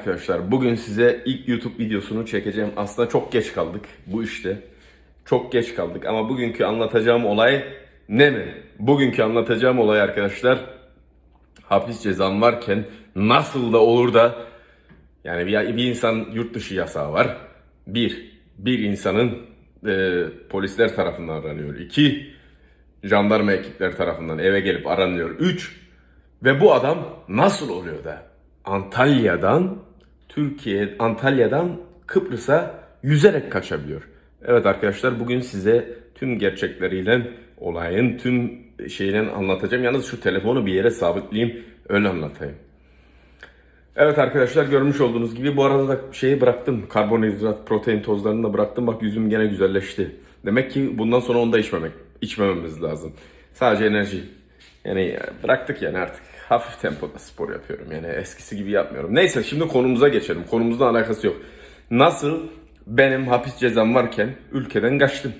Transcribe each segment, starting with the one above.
arkadaşlar bugün size ilk YouTube videosunu çekeceğim. Aslında çok geç kaldık bu işte. Çok geç kaldık ama bugünkü anlatacağım olay ne mi? Bugünkü anlatacağım olay arkadaşlar hapis cezam varken nasıl da olur da yani bir, bir insan yurt dışı yasağı var. Bir, bir insanın e, polisler tarafından aranıyor. İki, jandarma ekipleri tarafından eve gelip aranıyor. Üç, ve bu adam nasıl oluyor da Antalya'dan Türkiye Antalya'dan Kıbrıs'a yüzerek kaçabiliyor. Evet arkadaşlar bugün size tüm gerçekleriyle olayın tüm şeyini anlatacağım. Yalnız şu telefonu bir yere sabitleyeyim öyle anlatayım. Evet arkadaşlar görmüş olduğunuz gibi bu arada da şeyi bıraktım. Karbonhidrat, protein tozlarını da bıraktım. Bak yüzüm gene güzelleşti. Demek ki bundan sonra onu da içmemek, içmememiz lazım. Sadece enerji. Yani bıraktık yani artık. Hafif tempoda spor yapıyorum. Yani eskisi gibi yapmıyorum. Neyse şimdi konumuza geçelim. Konumuzla alakası yok. Nasıl benim hapis cezam varken ülkeden kaçtım?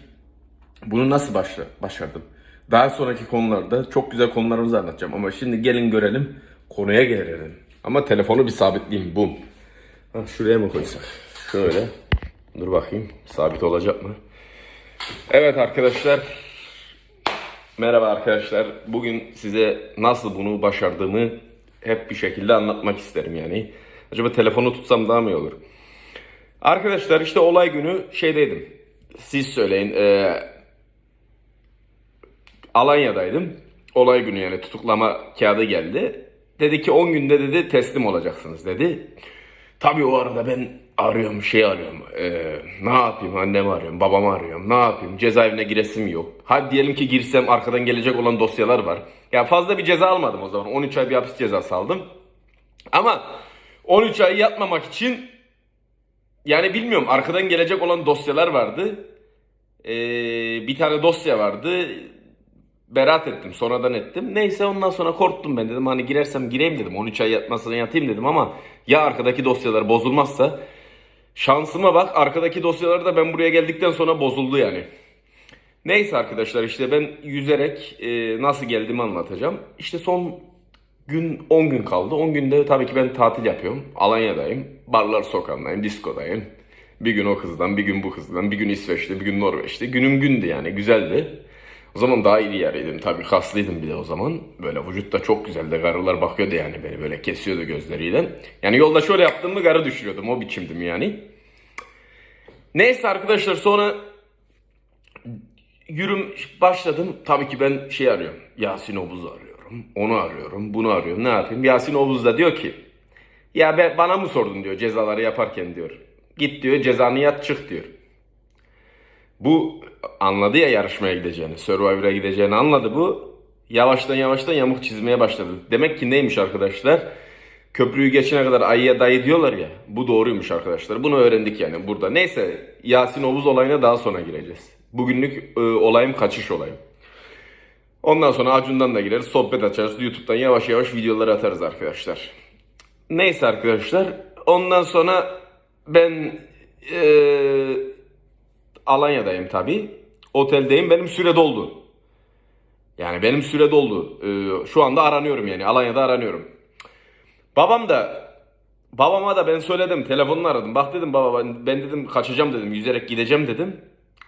Bunu nasıl başla, başardım? Daha sonraki konularda çok güzel konularımızı anlatacağım. Ama şimdi gelin görelim. Konuya gelelim. Ama telefonu bir sabitleyeyim. Bum. Şuraya mı koysak? Şöyle. Dur bakayım. Sabit olacak mı? Evet arkadaşlar. Merhaba arkadaşlar. Bugün size nasıl bunu başardığımı hep bir şekilde anlatmak isterim yani. Acaba telefonu tutsam daha mı iyi olur? Arkadaşlar işte olay günü şeydeydim. Siz söyleyin. Ee, Alanya'daydım. Olay günü yani tutuklama kağıdı geldi. Dedi ki 10 günde dedi teslim olacaksınız dedi. Tabii o arada ben arıyorum şey arıyorum. Ee, ne yapayım annemi arıyorum babamı arıyorum ne yapayım cezaevine giresim yok. Hadi diyelim ki girsem arkadan gelecek olan dosyalar var. Ya fazla bir ceza almadım o zaman 13 ay bir hapis cezası aldım. Ama 13 ay yatmamak için yani bilmiyorum arkadan gelecek olan dosyalar vardı. Ee, bir tane dosya vardı. Beraat ettim sonradan ettim. Neyse ondan sonra korktum ben dedim hani girersem gireyim dedim. 13 ay yatmasına yatayım dedim ama ya arkadaki dosyalar bozulmazsa şansıma bak arkadaki dosyalar da ben buraya geldikten sonra bozuldu yani. Neyse arkadaşlar işte ben yüzerek e, nasıl geldiğimi anlatacağım. İşte son gün 10 gün kaldı. 10 günde tabii ki ben tatil yapıyorum. Alanya'dayım. Barlar sokağındayım, diskodayım. Bir gün o kızdan, bir gün bu kızdan, bir gün İsveç'te, bir gün Norveç'te. Günüm gündü yani, güzeldi. O zaman daha iyi yeriydim. Tabii kaslıydım bir de o zaman. Böyle vücut da çok güzeldi. Karılar bakıyordu yani beni böyle kesiyordu gözleriyle. Yani yolda şöyle yaptım mı karı düşürüyordum. O biçimdim yani. Neyse arkadaşlar sonra yürüm başladım. Tabii ki ben şey arıyorum. Yasin Obuz'u arıyorum. Onu arıyorum. Bunu arıyorum. Ne yapayım? Yasin Obuz da diyor ki ya be, bana mı sordun diyor cezaları yaparken diyor. Git diyor cezanı yat çık diyor. Bu anladı ya yarışmaya gideceğini, Survivor'a gideceğini anladı bu. Yavaştan yavaştan yamuk çizmeye başladı. Demek ki neymiş arkadaşlar? Köprüyü geçene kadar ayıya dayı diyorlar ya. Bu doğruymuş arkadaşlar. Bunu öğrendik yani burada. Neyse Yasin Obuz olayına daha sonra gireceğiz. Bugünlük e, olayım kaçış olayım. Ondan sonra Acun'dan da gireriz. Sohbet açarız. YouTube'dan yavaş yavaş videoları atarız arkadaşlar. Neyse arkadaşlar. Ondan sonra ben eee Alanya'dayım tabi. Oteldeyim. Benim süre doldu. Yani benim süre doldu. Ee, şu anda aranıyorum yani. Alanya'da aranıyorum. Babam da babama da ben söyledim. Telefonunu aradım. Bak dedim baba ben, ben dedim kaçacağım dedim. Yüzerek gideceğim dedim.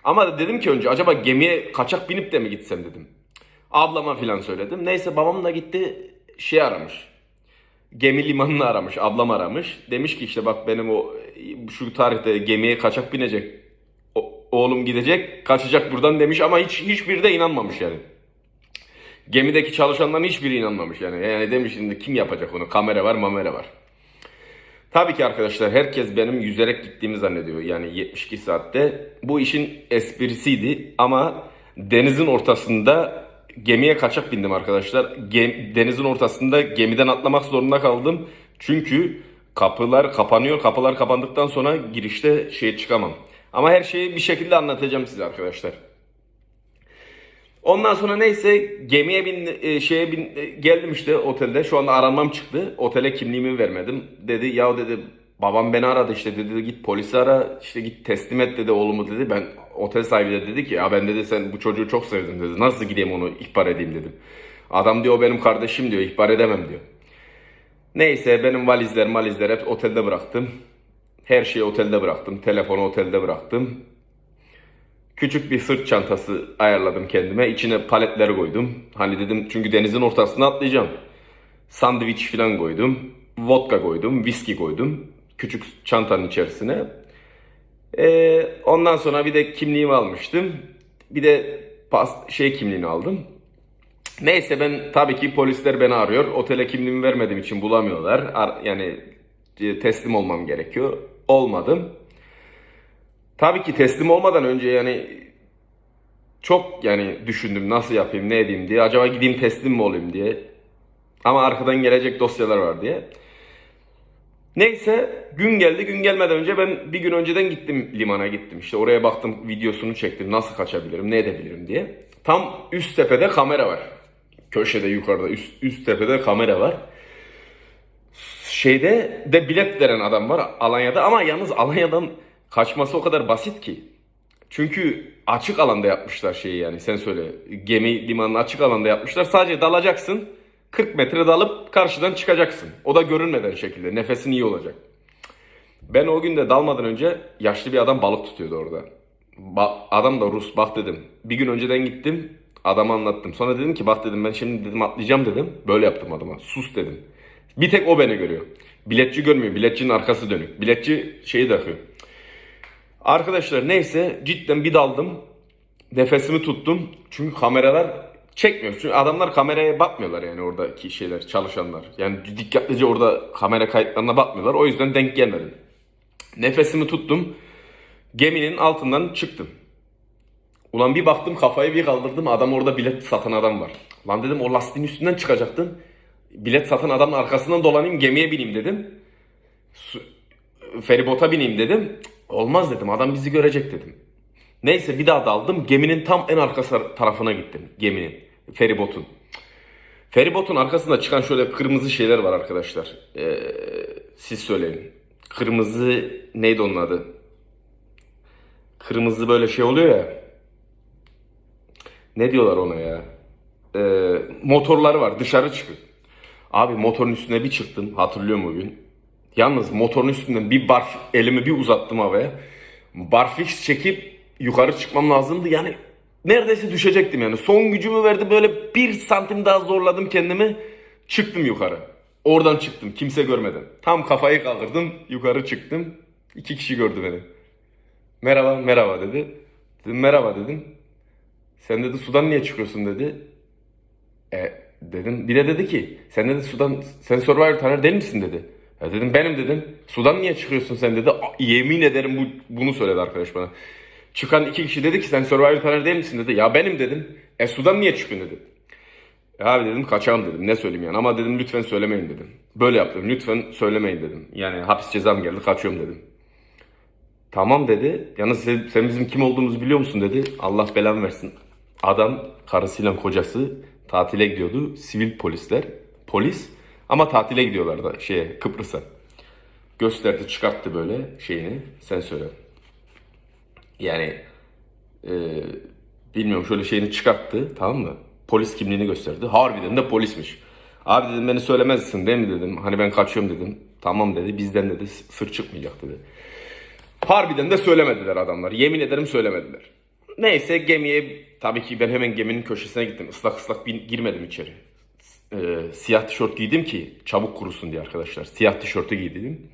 Ama dedim ki önce acaba gemiye kaçak binip de mi gitsem dedim. Ablama filan söyledim. Neyse babam da gitti şey aramış. Gemi limanını aramış. Ablam aramış. Demiş ki işte bak benim o şu tarihte gemiye kaçak binecek o- oğlum gidecek, kaçacak buradan demiş ama hiç hiçbiri de inanmamış yani. Gemideki çalışanların hiçbiri inanmamış yani. Yani demiş şimdi kim yapacak onu? Kamera var, mamera var. Tabii ki arkadaşlar herkes benim yüzerek gittiğimi zannediyor. Yani 72 saatte. Bu işin esprisiydi ama denizin ortasında gemiye kaçak bindim arkadaşlar. Gem- denizin ortasında gemiden atlamak zorunda kaldım. Çünkü kapılar kapanıyor. Kapılar kapandıktan sonra girişte şey çıkamam. Ama her şeyi bir şekilde anlatacağım size arkadaşlar. Ondan sonra neyse gemiye bin e, şeye bin e, geldim işte otelde. Şu anda aranmam çıktı. Otele kimliğimi vermedim. Dedi ya dedi babam beni aradı işte dedi git polisi ara işte git teslim et dedi oğlumu dedi. Ben otel sahibi de dedi ki ya ben dedi sen bu çocuğu çok sevdim dedi. Nasıl gideyim onu ihbar edeyim dedim. Adam diyor benim kardeşim diyor ihbar edemem diyor. Neyse benim valizler malizler hep otelde bıraktım. Her şeyi otelde bıraktım. Telefonu otelde bıraktım. Küçük bir sırt çantası ayarladım kendime. İçine paletler koydum. Hani dedim çünkü denizin ortasına atlayacağım. Sandviç falan koydum. Vodka koydum. Viski koydum. Küçük çantanın içerisine. Ee, ondan sonra bir de kimliğimi almıştım. Bir de pas şey kimliğini aldım. Neyse ben tabii ki polisler beni arıyor. Otele kimliğimi vermediğim için bulamıyorlar. Ar- yani e, teslim olmam gerekiyor. Olmadım. Tabii ki teslim olmadan önce yani çok yani düşündüm nasıl yapayım ne edeyim diye. Acaba gideyim teslim mi olayım diye. Ama arkadan gelecek dosyalar var diye. Neyse gün geldi gün gelmeden önce ben bir gün önceden gittim limana gittim. İşte oraya baktım videosunu çektim nasıl kaçabilirim ne edebilirim diye. Tam üst tepede kamera var. Köşede yukarıda üst, üst tepede kamera var. Şeyde de bilet veren adam var Alanya'da ama yalnız Alanya'dan kaçması o kadar basit ki. Çünkü açık alanda yapmışlar şeyi yani sen söyle. Gemi limanını açık alanda yapmışlar. Sadece dalacaksın. 40 metre dalıp karşıdan çıkacaksın. O da görünmeden şekilde. Nefesin iyi olacak. Ben o gün de dalmadan önce yaşlı bir adam balık tutuyordu orada. Ba- adam da Rus bak dedim. Bir gün önceden gittim. Adama anlattım. Sonra dedim ki bak dedim ben şimdi dedim atlayacağım dedim. Böyle yaptım adama. Sus dedim. Bir tek o beni görüyor. Biletçi görmüyor. Biletçinin arkası dönük. Biletçi şeyi takıyor. Arkadaşlar neyse cidden bir daldım. Nefesimi tuttum. Çünkü kameralar çekmiyor. Çünkü adamlar kameraya bakmıyorlar yani oradaki şeyler, çalışanlar. Yani dikkatlice orada kamera kayıtlarına bakmıyorlar. O yüzden denk gelmedim. Nefesimi tuttum. Geminin altından çıktım. Ulan bir baktım kafayı bir kaldırdım. Adam orada bilet satan adam var. Lan dedim o lastiğin üstünden çıkacaktım. Bilet satan adamın arkasından dolanayım gemiye bineyim dedim. Su- feribota bineyim dedim. Olmaz dedim adam bizi görecek dedim. Neyse bir daha daldım. Geminin tam en arka tarafına gittim. Geminin. Feribotun. Feribotun arkasında çıkan şöyle kırmızı şeyler var arkadaşlar. Ee, siz söyleyin. Kırmızı neydi onun adı? Kırmızı böyle şey oluyor ya. Ne diyorlar ona ya? Ee, motorları var dışarı çıkın. Abi motorun üstüne bir çıktım hatırlıyorum o gün. Yalnız motorun üstünden bir barf elimi bir uzattım havaya. Barfix çekip yukarı çıkmam lazımdı. Yani neredeyse düşecektim yani. Son gücümü verdi böyle bir santim daha zorladım kendimi. Çıktım yukarı. Oradan çıktım kimse görmeden. Tam kafayı kaldırdım yukarı çıktım. İki kişi gördü beni. Merhaba merhaba dedi. Dedim merhaba dedim. Sen dedi sudan niye çıkıyorsun dedi. E dedim bir de dedi ki sen dedi sudan sen Survivor tanır değil misin dedi. Ya dedim benim dedim. Sudan niye çıkıyorsun sen dedi. "A, Yemin ederim bu, bunu söyledi arkadaş bana. Çıkan iki kişi dedi ki sen Survivor tanır değil misin dedi. Ya benim dedim. E sudan niye çıkıyorsun dedi. Abi dedim kaçağım dedim. Ne söyleyeyim yani ama dedim lütfen söylemeyin dedim. Böyle yaptım lütfen söylemeyin dedim. Yani hapis cezam geldi kaçıyorum dedim. Tamam dedi. Yalnız sen, sen bizim kim olduğumuzu biliyor musun dedi. Allah belamı versin. Adam karısıyla kocası tatile gidiyordu. Sivil polisler. Polis ama tatile gidiyorlar da şeye Kıbrıs'a. Gösterdi çıkarttı böyle şeyini. Sen söyle. Yani e, bilmiyorum şöyle şeyini çıkarttı tamam mı? Polis kimliğini gösterdi. Harbiden de polismiş. Abi dedim beni söylemezsin değil mi dedim. Hani ben kaçıyorum dedim. Tamam dedi bizden dedi sır çıkmayacak dedi. Harbiden de söylemediler adamlar. Yemin ederim söylemediler. Neyse gemiye tabii ki ben hemen geminin köşesine gittim. Islak ıslak bin- girmedim içeri. Ee, siyah tişört giydim ki çabuk kurusun diye arkadaşlar. Siyah tişörtü giydim.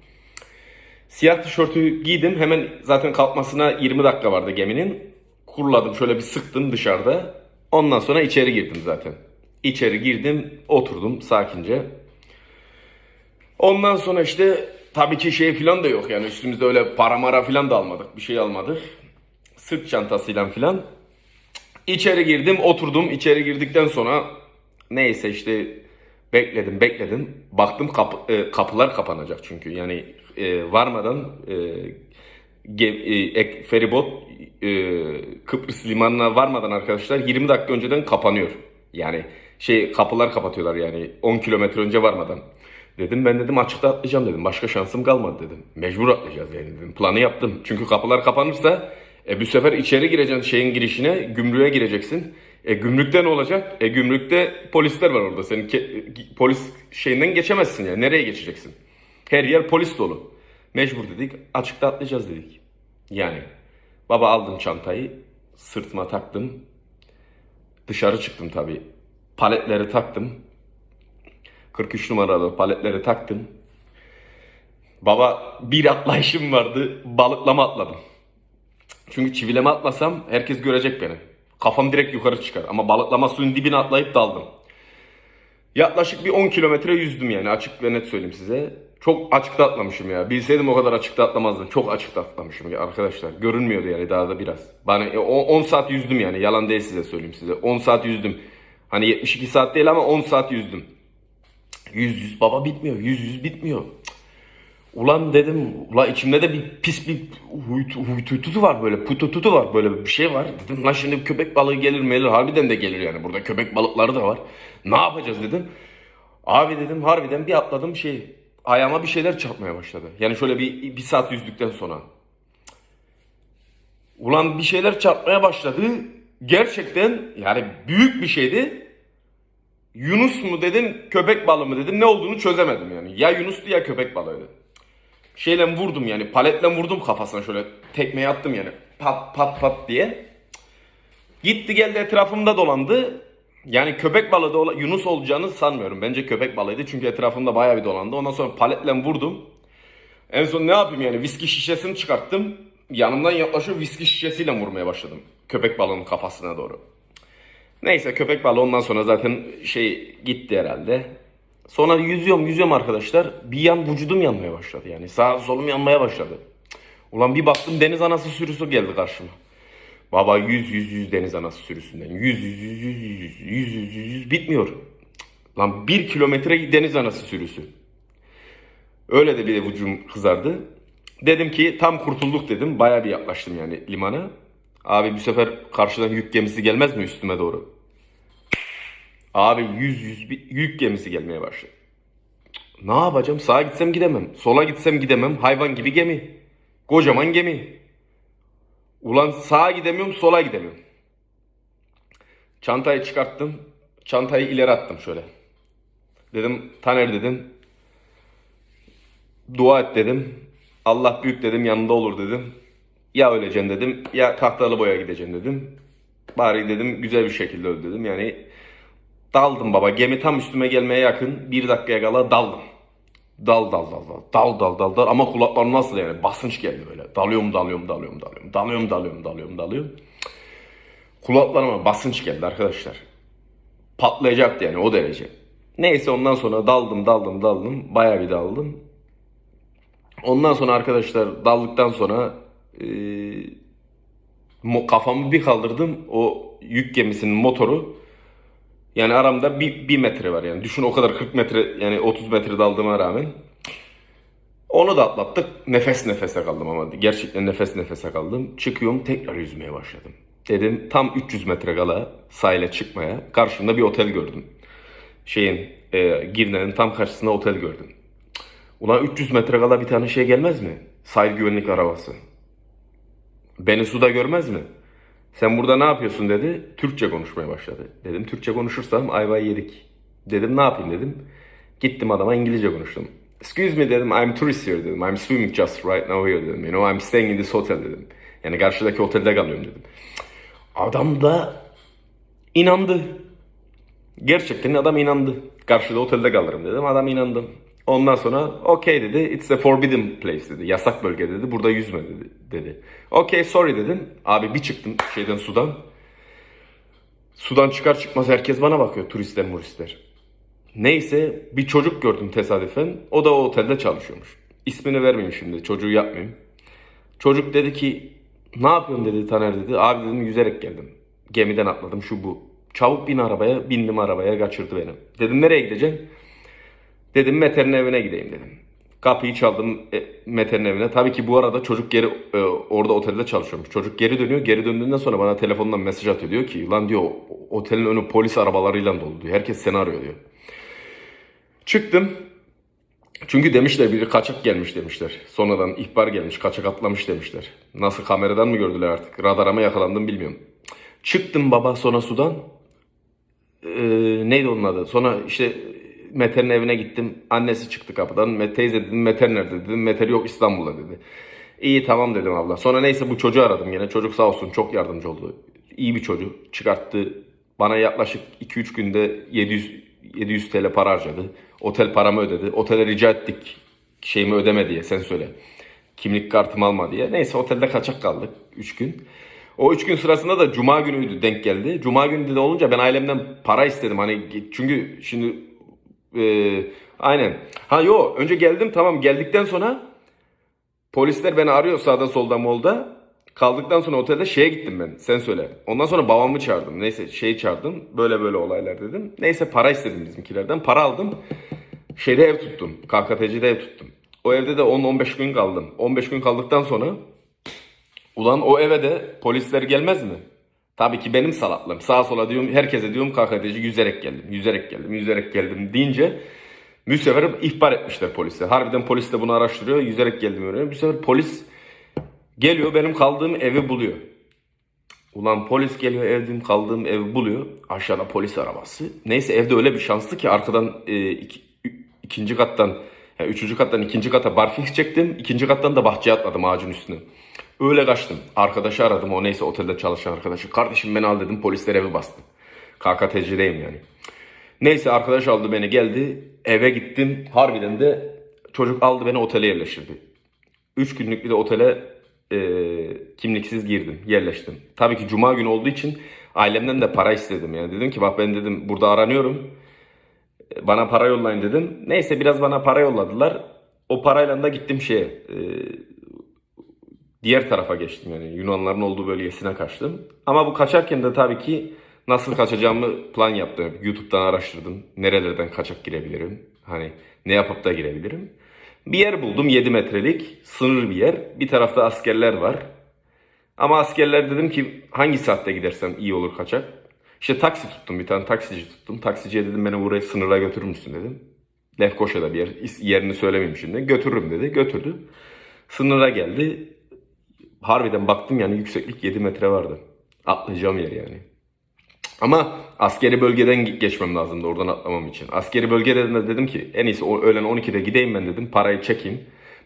Siyah tişörtü giydim. Hemen zaten kalkmasına 20 dakika vardı geminin. Kuruladım şöyle bir sıktım dışarıda. Ondan sonra içeri girdim zaten. İçeri girdim, oturdum sakince. Ondan sonra işte tabii ki şey filan da yok yani üstümüzde öyle para mara filan da almadık. Bir şey almadık. Sırt çantasıyla filan. İçeri girdim, oturdum. İçeri girdikten sonra neyse işte bekledim, bekledim. Baktım kapı- e, kapılar kapanacak çünkü. Yani e, varmadan e, gem- e, feribot e, Kıbrıs limanına varmadan arkadaşlar 20 dakika önceden kapanıyor. Yani şey kapılar kapatıyorlar yani 10 kilometre önce varmadan. Dedim ben dedim açıkta atlayacağım dedim. Başka şansım kalmadı dedim. Mecbur atlayacağız yani dedim. Planı yaptım. Çünkü kapılar kapanırsa e, bu sefer içeri gireceksin şeyin girişine, gümrüğe gireceksin. E gümrükte ne olacak? E gümrükte polisler var orada. Senin ke- polis şeyinden geçemezsin ya. Nereye geçeceksin? Her yer polis dolu. Mecbur dedik. Açıkta atlayacağız dedik. Yani baba aldım çantayı. Sırtıma taktım. Dışarı çıktım tabii. Paletleri taktım. 43 numaralı paletleri taktım. Baba bir atlayışım vardı. Balıklama atladım. Çünkü çivileme atlasam herkes görecek beni. Kafam direkt yukarı çıkar. Ama balıklama suyun dibine atlayıp daldım. Yaklaşık bir 10 kilometre yüzdüm yani açık ve net söyleyeyim size. Çok açıkta atlamışım ya. Bilseydim o kadar açıkta atlamazdım. Çok açıkta atlamışım ya arkadaşlar. Görünmüyordu yani daha da biraz. Bana e, o- 10 saat yüzdüm yani. Yalan değil size söyleyeyim size. 10 saat yüzdüm. Hani 72 saat değil ama 10 saat yüzdüm. Yüz yüz baba bitmiyor. Yüz yüz bitmiyor. Ulan dedim, ula içimde de bir pis bir huytu, huytutu var böyle, putututu var böyle bir şey var. Dedim lan şimdi köpek balığı gelir mi gelir, harbiden de gelir yani. Burada köpek balıkları da var. Ne yapacağız dedim. Abi dedim harbiden bir atladım şey, ayağıma bir şeyler çarpmaya başladı. Yani şöyle bir, bir saat yüzdükten sonra. Ulan bir şeyler çarpmaya başladı. Gerçekten yani büyük bir şeydi. Yunus mu dedim, köpek balığı mı dedim. Ne olduğunu çözemedim yani. Ya Yunus'tu ya köpek balığıydı. Şeyle vurdum yani paletle vurdum kafasına şöyle tekmeyi attım yani pat pat pat diye. Gitti geldi etrafımda dolandı. Yani köpek balığı da Yunus olacağını sanmıyorum. Bence köpek balığıydı çünkü etrafımda bayağı bir dolandı. Ondan sonra paletle vurdum. En son ne yapayım yani viski şişesini çıkarttım. Yanımdan yaklaşıp viski şişesiyle vurmaya başladım. Köpek balığının kafasına doğru. Neyse köpek balığı ondan sonra zaten şey gitti herhalde. Sonra yüzüyorum yüzüyorum arkadaşlar. Bir yan vücudum yanmaya başladı yani. Sağ solum yanmaya başladı. Ulan bir baktım deniz anası sürüsü geldi karşıma. Baba yüz yüz yüz deniz anası sürüsünden. Yüz yüz yüz yüz yüz yüz yüz yüz yüz bitmiyor. Lan bir kilometre deniz anası sürüsü. Öyle de bir de vücudum kızardı. Dedim ki tam kurtulduk dedim. Baya bir yaklaştım yani limana. Abi bu sefer karşıdan yük gemisi gelmez mi üstüme doğru? Abi yüz yüz bir yük gemisi gelmeye başladı. Ne yapacağım? Sağa gitsem gidemem. Sola gitsem gidemem. Hayvan gibi gemi. Kocaman gemi. Ulan sağa gidemiyorum, sola gidemiyorum. Çantayı çıkarttım. Çantayı ileri attım şöyle. Dedim Taner dedim. Dua et dedim. Allah büyük dedim yanında olur dedim. Ya öleceksin dedim ya tahtalı boya gideceksin dedim. Bari dedim güzel bir şekilde öl dedim. Yani daldım baba. Gemi tam üstüme gelmeye yakın. Bir dakikaya kala daldım. Dal dal dal dal. Dal dal dal dal. Ama kulaklarım nasıl yani? Basınç geldi böyle. Dalıyorum dalıyorum dalıyorum dalıyorum. Dalıyorum dalıyorum dalıyorum dalıyorum. Kulaklarıma basınç geldi arkadaşlar. Patlayacaktı yani o derece. Neyse ondan sonra daldım daldım daldım. Bayağı bir daldım. Ondan sonra arkadaşlar daldıktan sonra mo- kafamı bir kaldırdım. O yük gemisinin motoru yani aramda bir, bir metre var yani. Düşün o kadar 40 metre yani 30 metre daldığıma rağmen. Onu da atlattık. Nefes nefese kaldım ama gerçekten nefes nefese kaldım. Çıkıyorum tekrar yüzmeye başladım. Dedim tam 300 metre kala sahile çıkmaya. Karşımda bir otel gördüm. Şeyin e, Girne'nin tam karşısında otel gördüm. Ulan 300 metre kala bir tane şey gelmez mi? Sahil güvenlik arabası. Beni suda görmez mi? Sen burada ne yapıyorsun dedi. Türkçe konuşmaya başladı. Dedim Türkçe konuşursam ayvayı yedik. Dedim ne yapayım dedim. Gittim adama İngilizce konuştum. Excuse me dedim I'm tourist here dedim. I'm swimming just right now here dedim. You know I'm staying in this hotel dedim. Yani karşıdaki otelde kalıyorum dedim. Adam da inandı. Gerçekten adam inandı. Karşıda otelde kalırım dedim. Adam inandı. Ondan sonra okey dedi. It's a forbidden place dedi. Yasak bölge dedi. Burada yüzme dedi. dedi. Okey sorry dedim. Abi bir çıktım şeyden sudan. Sudan çıkar çıkmaz herkes bana bakıyor. Turistler muristler. Neyse bir çocuk gördüm tesadüfen. O da o otelde çalışıyormuş. İsmini vermeyeyim şimdi. Çocuğu yapmayayım. Çocuk dedi ki ne yapıyorsun dedi Taner dedi. Abi dedim yüzerek geldim. Gemiden atladım şu bu. Çabuk bin arabaya. Bindim arabaya kaçırdı beni. Dedim nereye gideceksin? Dedim Mete'nin evine gideyim dedim. Kapıyı çaldım e, Mete'nin evine. Tabii ki bu arada çocuk geri e, orada otelde çalışıyormuş. Çocuk geri dönüyor. Geri döndüğünden sonra bana telefondan mesaj atıyor. Diyor ki lan diyor otelin önü polis arabalarıyla dolu diyor. Herkes seni arıyor diyor. Çıktım. Çünkü demişler biri kaçak gelmiş demişler. Sonradan ihbar gelmiş kaçak atlamış demişler. Nasıl kameradan mı gördüler artık? Radara mı yakalandım bilmiyorum. Çıktım baba sonra sudan. e, neydi onun adı? Sonra işte Mete'nin evine gittim. Annesi çıktı kapıdan. Mete teyze dedim Meter nerede dedim. Meter yok İstanbul'da dedi. İyi tamam dedim abla. Sonra neyse bu çocuğu aradım yine. Çocuk sağ olsun çok yardımcı oldu. İyi bir çocuk. Çıkarttı. Bana yaklaşık 2-3 günde 700 700 TL para harcadı. Otel paramı ödedi. Otele rica ettik. Şeyimi ödeme diye sen söyle. Kimlik kartımı alma diye. Neyse otelde kaçak kaldık 3 gün. O 3 gün sırasında da cuma günüydü denk geldi. Cuma günü de olunca ben ailemden para istedim. Hani çünkü şimdi e, aynen. Ha yo önce geldim tamam geldikten sonra polisler beni arıyor sağda solda molda. Kaldıktan sonra otelde şeye gittim ben. Sen söyle. Ondan sonra babamı çağırdım. Neyse şeyi çağırdım. Böyle böyle olaylar dedim. Neyse para istedim bizimkilerden. Para aldım. Şeyde ev tuttum. KKTC'de ev tuttum. O evde de 10-15 gün kaldım. 15 gün kaldıktan sonra ulan o eve de polisler gelmez mi? Tabii ki benim salaklığım. Sağa sola diyorum herkese diyorum KKTC yüzerek geldim. Yüzerek geldim. Yüzerek geldim deyince bu sefer ihbar etmişler polise. Harbiden polis de bunu araştırıyor. Yüzerek geldim öyle. Bu sefer polis Geliyor benim kaldığım evi buluyor. Ulan polis geliyor evim kaldığım evi buluyor. Aşağıda polis arabası. Neyse evde öyle bir şanslı ki arkadan e, iki- ikinci kattan yani üçüncü kattan ikinci kata barfix çektim. İkinci kattan da bahçeye atladım ağacın üstüne. Öyle kaçtım. Arkadaşı aradım o neyse otelde çalışan arkadaşı. Kardeşim beni al dedim polisler evi bastı. KKTC'deyim yani. Neyse arkadaş aldı beni geldi. Eve gittim. Harbiden de çocuk aldı beni otele yerleştirdi. 3 günlük bir de otele e, kimliksiz girdim, yerleştim. Tabii ki cuma günü olduğu için ailemden de para istedim. Yani dedim ki bak ben dedim burada aranıyorum. Bana para yollayın dedim. Neyse biraz bana para yolladılar. O parayla da gittim şeye e, diğer tarafa geçtim yani Yunanların olduğu bölgesine kaçtım. Ama bu kaçarken de tabii ki nasıl kaçacağımı plan yaptım. YouTube'dan araştırdım. Nerelerden kaçak girebilirim? Hani ne yapıp da girebilirim? Bir yer buldum 7 metrelik sınır bir yer. Bir tarafta askerler var. Ama askerler dedim ki hangi saatte gidersem iyi olur kaçak. İşte taksi tuttum bir tane taksici tuttum. Taksiciye dedim beni buraya sınıra götürür müsün dedim. Lefkoşa'da bir yer. Yerini söylemeyeyim şimdi. Götürürüm dedi. Götürdü. Sınıra geldi. Harbiden baktım yani yükseklik 7 metre vardı. Atlayacağım yer yani. Ama askeri bölgeden ge- geçmem lazımdı oradan atlamam için. Askeri bölgede de dedim ki en iyisi öğlen 12'de gideyim ben dedim. Parayı çekeyim.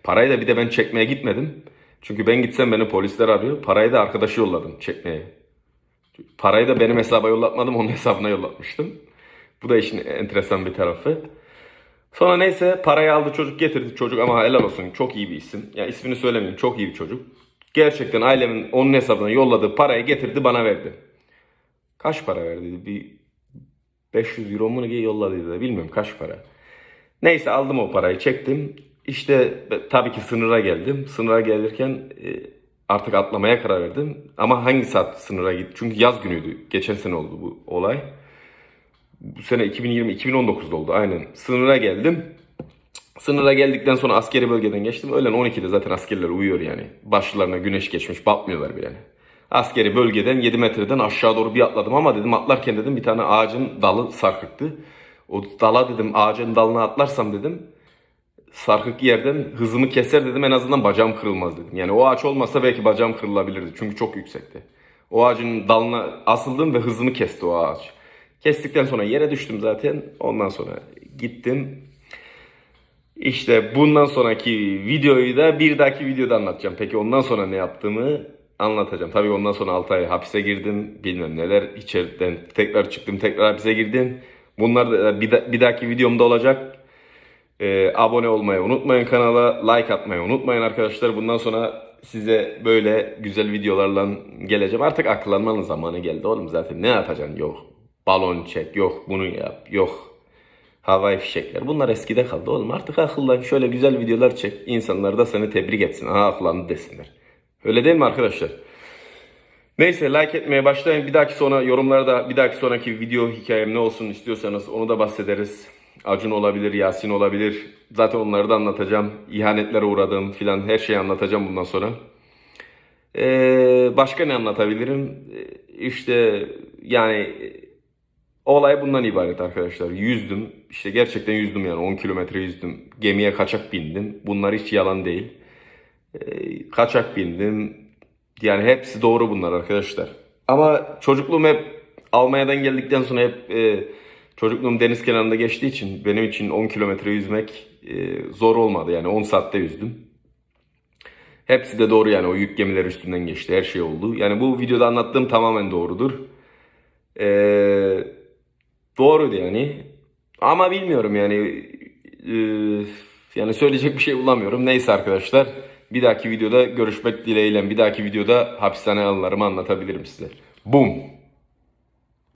Parayı da bir de ben çekmeye gitmedim. Çünkü ben gitsem beni polisler arıyor. Parayı da arkadaşı yolladım çekmeye. Parayı da benim hesaba yollatmadım onun hesabına yollatmıştım. Bu da işin enteresan bir tarafı. Sonra neyse parayı aldı çocuk getirdi çocuk ama helal olsun çok iyi bir isim. Ya ismini söylemeyeyim çok iyi bir çocuk. Gerçekten ailemin onun hesabına yolladığı parayı getirdi bana verdi. Kaç para verdi? Bir 500 euro mu ne yolladıydı da bilmiyorum kaç para. Neyse aldım o parayı çektim. İşte tabii ki sınıra geldim. Sınıra gelirken e, artık atlamaya karar verdim. Ama hangi saat sınıra git? Çünkü yaz günüydü. Geçen sene oldu bu olay. Bu sene 2020 2019'da oldu aynen. Sınıra geldim. Sınıra geldikten sonra askeri bölgeden geçtim. Öğlen 12'de zaten askerler uyuyor yani. Başlarına güneş geçmiş batmıyorlar bile yani. Askeri bölgeden 7 metreden aşağı doğru bir atladım ama dedim atlarken dedim bir tane ağacın dalı sarkıktı. O dala dedim ağacın dalına atlarsam dedim sarkık yerden hızımı keser dedim en azından bacağım kırılmaz dedim. Yani o ağaç olmasa belki bacağım kırılabilirdi çünkü çok yüksekti. O ağacın dalına asıldım ve hızımı kesti o ağaç. Kestikten sonra yere düştüm zaten. Ondan sonra gittim. İşte bundan sonraki videoyu da bir dahaki videoda anlatacağım. Peki ondan sonra ne yaptığımı anlatacağım. Tabii ondan sonra 6 ay hapise girdim. Bilmem neler. İçeriden tekrar çıktım. Tekrar hapise girdim. Bunlar da bir, da- bir dahaki videomda olacak. Ee, abone olmayı unutmayın kanala. Like atmayı unutmayın arkadaşlar. Bundan sonra size böyle güzel videolarla geleceğim. Artık akıllanmanın zamanı geldi oğlum. Zaten ne yapacaksın? Yok. Balon çek. Yok bunu yap. Yok. Havai fişekler. Bunlar eskide kaldı oğlum. Artık akıllan. Şöyle güzel videolar çek. İnsanlar da seni tebrik etsin. Aha akıllandı desinler. Öyle değil mi arkadaşlar? Neyse like etmeye başlayın. Bir dahaki sonra yorumlarda bir dahaki sonraki video hikayem ne olsun istiyorsanız onu da bahsederiz. Acun olabilir, Yasin olabilir. Zaten onları da anlatacağım. İhanetlere uğradığım filan her şeyi anlatacağım bundan sonra. Ee, başka ne anlatabilirim? Ee, İşte yani olay bundan ibaret arkadaşlar. Yüzdüm. İşte gerçekten yüzdüm yani 10 kilometre yüzdüm. Gemiye kaçak bindim. Bunlar hiç yalan değil. Ee, kaçak bindim. Yani hepsi doğru bunlar arkadaşlar. Ama çocukluğum hep Almanya'dan geldikten sonra hep e, çocukluğum deniz kenarında geçtiği için benim için 10 kilometre yüzmek e, zor olmadı. Yani 10 saatte yüzdüm. Hepsi de doğru yani o yük gemiler üstünden geçti. Her şey oldu. Yani bu videoda anlattığım tamamen doğrudur. Ee, doğruydu yani. Ama bilmiyorum yani. Ee, yani söyleyecek bir şey bulamıyorum. Neyse arkadaşlar. Bir dahaki videoda görüşmek dileğiyle. Bir dahaki videoda hapishane anılarımı anlatabilirim size. Boom.